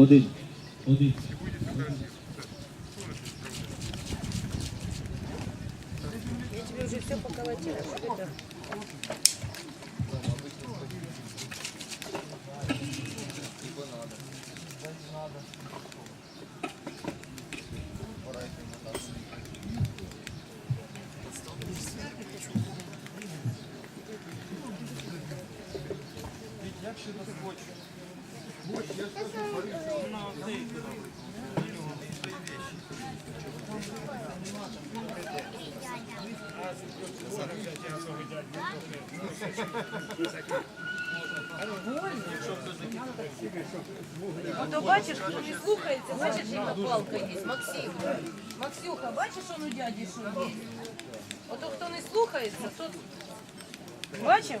Один. Один. Я тебе уже все поколотила. что это? Ото бачиш, хто не слухається, бачиш, яка палка є. Максим. Максюха, бачиш, он у дяді що є? Ото хто не слухається, тот бачив?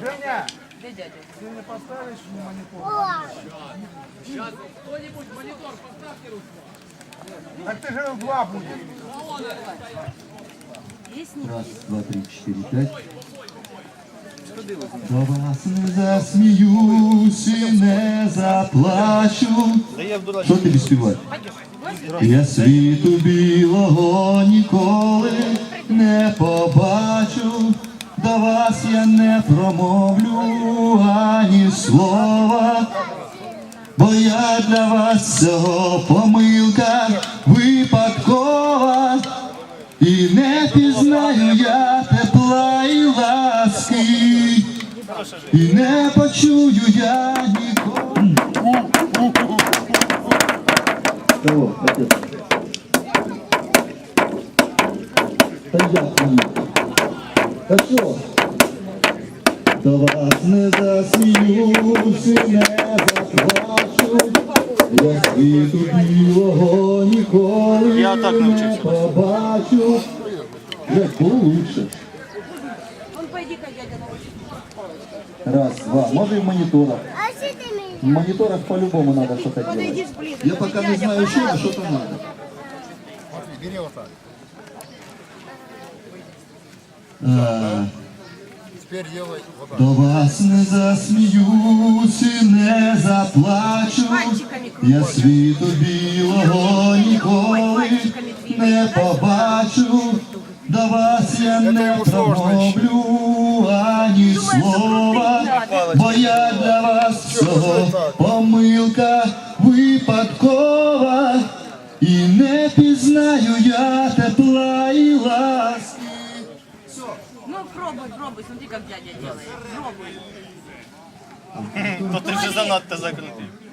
Женя, Де дядя? ты не поставишь мне монитор? О, Так ты же два будет. Є ні? Раз, два, три, чотири, п'ять. До вас не засміюсь і не заплачу. Що тобі співати? Я світу білого Промовлю ані слова. Бо я для вас всього помилка випадкова. І не пізнаю я тепла і ласки, і не почую я ніколи. Кого? Отець? Та як ні? Та що? До вас не засміюсь і не заплачу. Я світу білого ніколи Я так не побачу. Як лучше. Раз, два. Може і в мені? В мониторах по-любому надо что-то делать. Я пока не знаю, что, но что-то надо. Бери вот так. А, Теперь делай вот так. До вас не засміюсь і не заплачу. Я світу білого ніколи не побачу. До вас я не промовлю ані слова, бо я для вас всього помилка випадкова. І не пробуй, пробуй, смотри, как дядя делает. Пробуй. То ты же занадто закрутив.